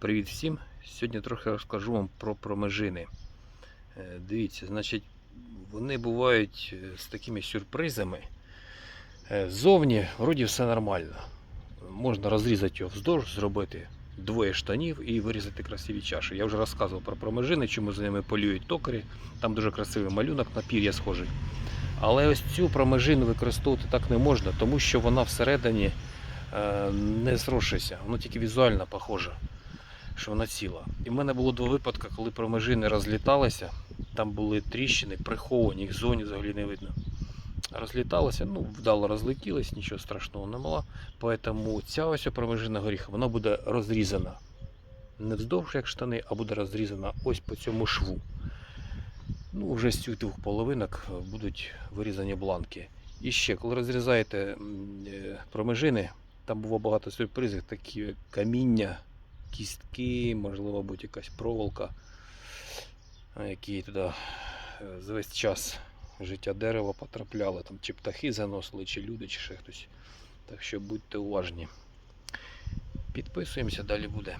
Привіт всім! Сьогодні трохи розкажу вам про промежини. Е, Дивіться, значить, вони бувають е, з такими сюрпризами. Е, Ззовні вроді все нормально. Можна розрізати його вздовж, зробити двоє штанів і вирізати красиві чаші. Я вже розказував про промежини, чому за ними полюють токарі. Там дуже красивий малюнок на пір'я схожий. Але ось цю промежину використовувати так не можна, тому що вона всередині не зрошується, воно тільки візуально похоже, що вона ціла. І в мене було два випадки, коли промежини розліталися, там були тріщини, приховані, їх в зоні взагалі не видно. Розліталося, ну, вдало розлетілось, нічого страшного не було. Тому ця ось промежина горіха, вона буде розрізана. Не вздовж як штани, а буде розрізана ось по цьому шву. Ну, вже з цих двох половинок е, будуть вирізані бланки. І ще, коли розрізаєте е, промежини, там було багато сюрпризів, такі каміння, кістки, можливо, будь якась проволока, які туди е, за весь час життя дерева потрапляли, там чи птахи заносили, чи люди, чи ще хтось. Так що будьте уважні. Підписуємося, далі буде.